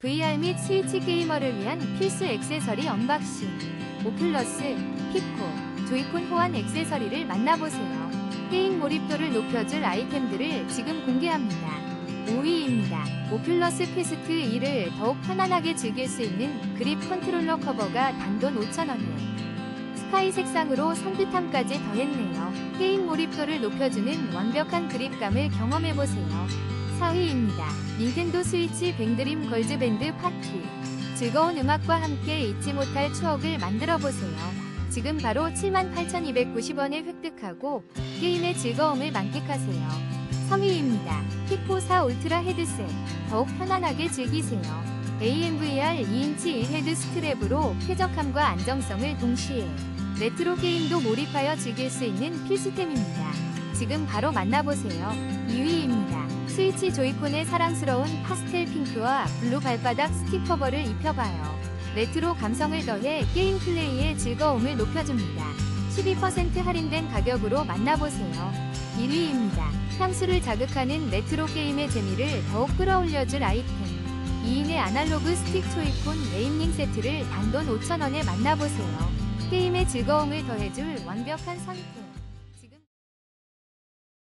VR 및 스위치 게이머를 위한 필수 액세서리 언박싱. 오플러스, 피코, 조이콘 호환 액세서리를 만나보세요. 게임 몰입도를 높여줄 아이템들을 지금 공개합니다. 5위입니다. 오플러스 퀘스트 2를 더욱 편안하게 즐길 수 있는 그립 컨트롤러 커버가 단돈 5,000원에 스카이 색상으로 산뜻함까지 더했네요. 게임 몰입도를 높여주는 완벽한 그립감을 경험해보세요. 4위입니다. 닌텐도 스위치 뱅드림 걸즈밴드 파티. 즐거운 음악과 함께 잊지 못할 추억을 만들어보세요. 지금 바로 78,290원에 획득하고 게임의 즐거움을 만끽하세요. 3위입니다. 피코4 울트라 헤드셋. 더욱 편안하게 즐기세요. AMVR 2인치 1헤드 스트랩으로 쾌적함과 안정성을 동시에 레트로 게임도 몰입하여 즐길 수 있는 필수템입니다. 지금 바로 만나보세요. 2위입니다. 스위치 조이콘의 사랑스러운 파스텔 핑크와 블루 발바닥 스틱커버를 입혀봐요. 레트로 감성을 더해 게임 플레이의 즐거움을 높여줍니다. 12% 할인된 가격으로 만나보세요. 1위입니다. 향수를 자극하는 레트로 게임의 재미를 더욱 끌어올려줄 아이템. 2인의 아날로그 스틱 조이콘 네임링 세트를 단돈 5,000원에 만나보세요. 게임의 즐거움을 더해줄 완벽한 선택.